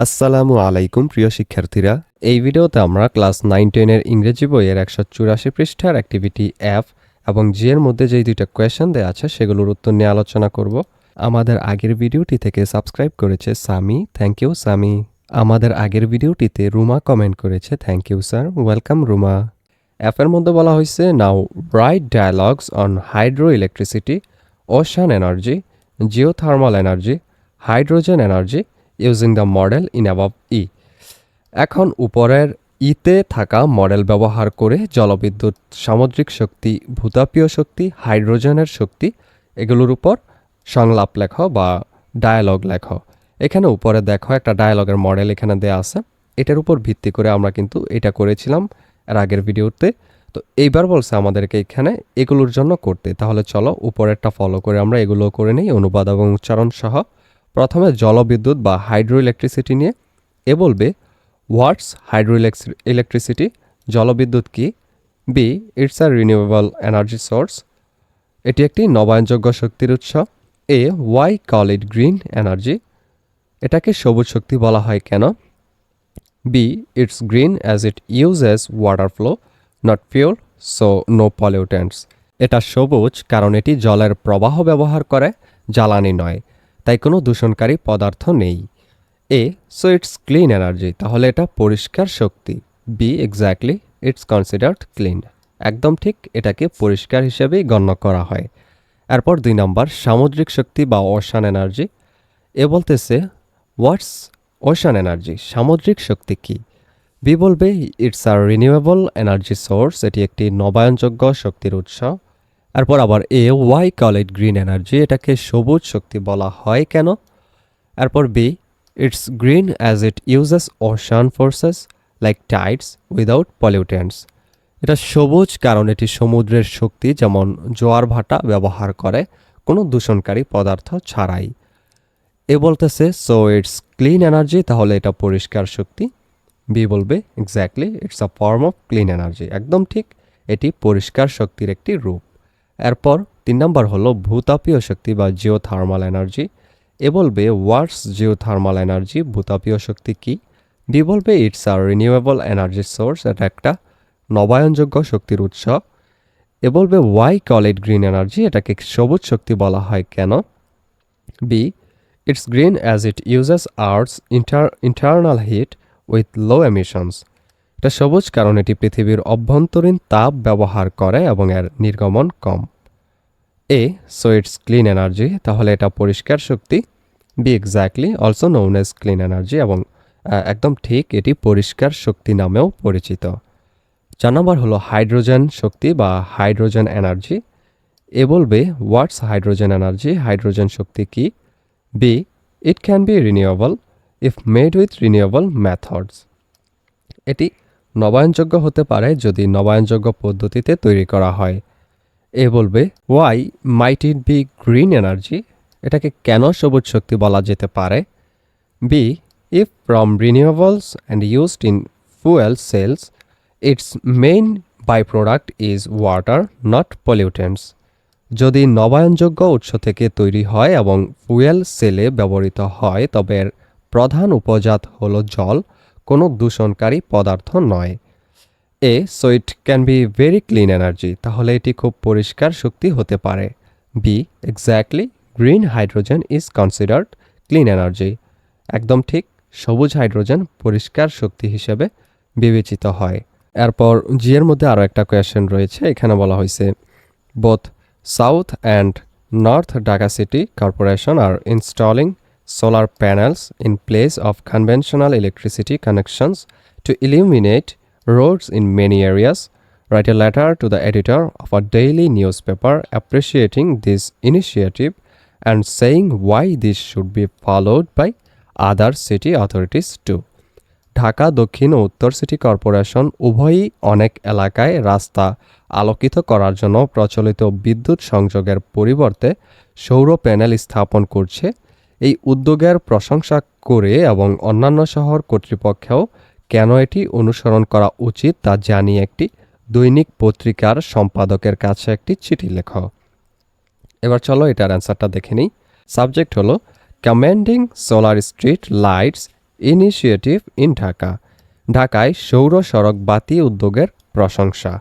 আসসালামু আলাইকুম, প্রিয় শিক্ষার্থীরা। এই ভিডিওতে আমরা ক্লাস নাইন টেনের ইংরেজি বইয়ের একশো চুরাশি পৃষ্ঠার অ্যাক্টিভিটি অ্যাপ এবং জি এর মধ্যে যেই দুইটা কোয়েশন দেওয়া আছে, সেগুলোর উত্তর নিয়ে আলোচনা করব। আমাদের আগের ভিডিওটি থেকে সাবস্ক্রাইব করেছে সামি থ্যাংক ইউ সামি আমাদের আগের ভিডিওটিতে রুমা কমেন্ট করেছে। Thank you sir welcome Ruma. অ্যাপের মধ্যে বলা হয়েছে now write dialogues on hydro electricity ocean energy geothermal energy hydrogen energy using the model in above E এখন উপরের ইতে থাকা মডেল ব্যবহার করে জলবিদ্যুৎ, সামুদ্রিক শক্তি, ভূতাপীয় শক্তি, হাইড্রোজেনের শক্তি, এগুলোর উপর সংলাপ লেখ বা ডায়ালগ লেখ। এখানে উপরে দেখো একটা ডায়ালগের মডেল এখানে দেয়া আছে। এটার উপর ভিত্তি করে আমরা কিন্তু এটা করেছিলাম এর আগের ভিডিওতে। তো এইবার বলছে আমাদেরকে এখানে এগুলোর জন্য করতে। তাহলে চলো উপরেরটা ফলো করে আমরা এগুলো করে নিই। অনুবাদ এবং উচ্চারণ সহ প্রথমে জলবিদ্যুৎ বা হাইড্রো ইলেকট্রিসিটি নিয়ে, এ বলবে, হোয়াটস হাইড্রো ইলেকট্রিসিটি, জলবিদ্যুৎ কি? B it's a renewable energy source এটি একটি নবায়নযোগ্য শক্তির উৎস। A why call it green energy এটাকে সবুজ শক্তি বলা হয় কেন? B it's green as it uses water flow not pure so no pollutants এটা সবুজ কারণ এটি জলের প্রবাহ ব্যবহার করে, জ্বালানি নয়। তাই কোনো দূষণকারী পদার্থ নেই। A so it's clean energy তাহলে এটা পরিষ্কার শক্তি। B exactly it's considered clean একদম ঠিক এটাকে পরিষ্কার হিসেবেই গণ্য করা হয়। এরপর দুই নম্বর, সামুদ্রিক শক্তি বা ওশান এনার্জি এ বলতেছে হোয়াটস ওশান এনার্জি সামুদ্রিক শক্তি কি? বি বলবে it's a renewable energy source এটি একটি নবায়নযোগ্য শক্তির উৎস। এরপর আবার A, why call it green energy, এটাকে সবুজ শক্তি বলা হয় কেন? এরপর B, it's green as it uses ocean forces, like tides without pollutants. এটা সবুজ কারণ এটি সমুদ্রের শক্তি, যেমন জোয়ার ভাটা ব্যবহার করে, কোনো দূষণকারী পদার্থ ছাড়াই। এ বলতেছে সো ইটস ক্লিন এনার্জি তাহলে এটা পরিষ্কার শক্তি। বি বলবে exactly it's a form of clean energy একদম ঠিক, এটি পরিষ্কার শক্তির একটি রূপ। এরপর তিন নম্বর হলো ভূতাপীয় শক্তি বা জিওথার্মাল এনার্জি এ বলবে ওয়ার্ডস জিওথার্মাল এনার্জি ভূতাপীয় শক্তি কি? ডি বলবে it's a renewable energy source এটা একটা নবায়নযোগ্য শক্তির উৎস। এ বলবে why call it green energy এটাকে সবুজ শক্তি বলা হয় কেন? B it's green as it uses earth's inter internal heat with low emissions এটা সবুজ কারণ এটি পৃথিবীর অভ্যন্তরীণ তাপ ব্যবহার করে এবং এর নির্গমন কম। A so it's clean energy তাহলে এটা পরিষ্কার শক্তি। B exactly also known as clean energy এবং একদম ঠিক এটি পরিষ্কার শক্তি নামেও পরিচিত। চার নম্বর হলো হাইড্রোজেন শক্তি বা হাইড্রোজেন এনার্জি। এ বলবে হোয়াটস হাইড্রোজেন এনার্জি হাইড্রোজেন শক্তি কি? B it can be renewable if made with renewable methods এটি নবায়নযোগ্য হতে পারে যদি নবায়নযোগ্য পদ্ধতিতে তৈরি করা হয়। এ বলবে why might it be green energy এটাকে কেন সবুজ শক্তি বলা যেতে পারে? B if from renewables and used in fuel cells its main by product is water not pollutants যদি নবায়নযোগ্য উৎস থেকে তৈরি হয় এবং ফুয়েল সেলে ব্যবহৃত হয়, তবে এর প্রধান উপজাত হলো জল। কোনো দূষণকারী পদার্থ নয়। A so it can be very clean energy তাহলে এটি খুব পরিষ্কার শক্তি হতে পারে। B exactly green hydrogen is considered clean energy একদম ঠিক সবুজ হাইড্রোজেন পরিষ্কার শক্তি হিসেবে বিবেচিত হয়। এরপর জি এর মধ্যে আরও একটা কোয়েশ্চেন রয়েছে, এখানে বলা হয়েছে both south and north Dhaka city corporation are installing solar panels in place of conventional electricity connections to illuminate roads in many areas. Write a letter to the editor of a daily newspaper appreciating this initiative and saying why this should be followed by other city authorities too. Dhaka দক্ষিণ ও উত্তর city corporation উভয়ই অনেক এলাকায় রাস্তা আলোকিত করার জন্য প্রচলিত বিদ্যুৎ সংযোগের পরিবর্তে সৌর প্যানেল স্থাপন করছে এই উদ্যোগের প্রশংসা করে এবং অন্যান্য শহর কর্তৃপক্ষেও কেন এটি অনুসরণ করা উচিত তা জানিয়ে একটি দৈনিক পত্রিকার সম্পাদকের কাছে একটি চিঠি লেখ। এবার চলো এটার অ্যান্সারটা দেখে নিই। সাবজেক্ট হলো commending solar street lights initiative in Dhaka ঢাকায় সৌর সড়ক বাতি উদ্যোগের প্রশংসা।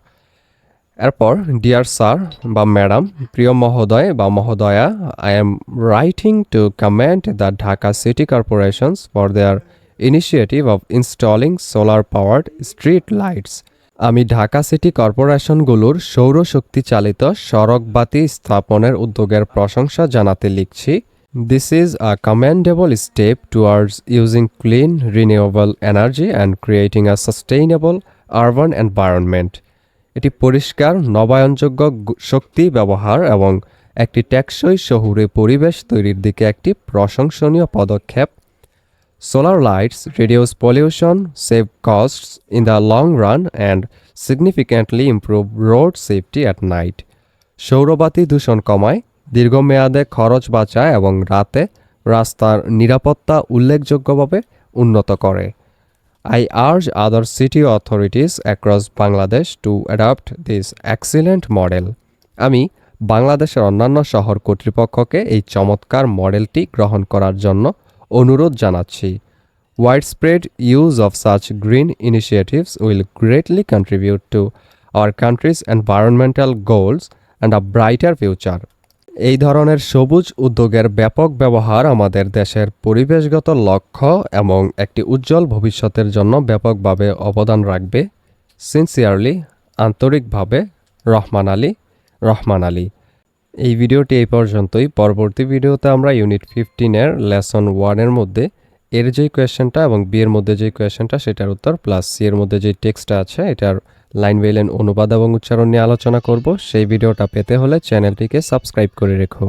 এরপর ডিয়ার স্যার বা ম্যাডাম প্রিয় মহোদয় বা মহোদয়া I am writing to commend the Dhaka city corporations for their initiative of installing solar powered street lights আমি ঢাকা সিটি কর্পোরেশনগুলোর সৌরশক্তি চালিত সড়ক বাতি স্থাপনের উদ্যোগের প্রশংসা জানাতে লিখছি। This is a commendable step towards using clean renewable energy and creating a sustainable urban environment এটি পরিষ্কার নবায়নযোগ্য শক্তি ব্যবহার এবং একটি টেকসই শহুরে পরিবেশ তৈরির দিকে একটি প্রশংসনীয় পদক্ষেপ Solar lights reduce pollution, save costs in the long run, and significantly improve road safety at night. সৌরবাতি দূষণ কমায় দীর্ঘমেয়াদে খরচ বাঁচায় এবং রাতে রাস্তার নিরাপত্তা উল্লেখযোগ্যভাবে উন্নত করে I urge other city authorities across Bangladesh to adopt this excellent model. আমি বাংলাদেশের অন্যান্য শহর কর্তৃপক্ষকে এই চমৎকার মডেলটি গ্রহণ করার জন্য অনুরোধ জানাচ্ছি widespread use of such green initiatives will greatly contribute to our country's environmental goals and a brighter future. এই ধরনের সবুজ উদ্যোগের ব্যাপক ব্যবহার আমাদের দেশের পরিবেশগত লক্ষ্য এবং একটি উজ্জ্বল ভবিষ্যতের জন্য ব্যাপকভাবে অবদান রাখবে সিনসিয়ারলি, আন্তরিকভাবে রহমান আলী রহমান আলী। এই ভিডিওটি এই পর্যন্তই। পরবর্তী ভিডিওতে আমরা ইউনিট ফিফটিনের লেসন ওয়ানের মধ্যে এর যে কোয়েশ্চেনটা এবং বি এর মধ্যে যে কোয়েশ্চেনটা সেটার উত্তর প্লাস সি এর মধ্যে যে টেক্সটটা আছে, এটার লাইন বাই লাইন অনুবাদ এবং উচ্চারণ নিয়ে আলোচনা করব। সেই ভিডিওটা পেতে হলে চ্যানেলটিকে সাবস্ক্রাইব করে রেখো।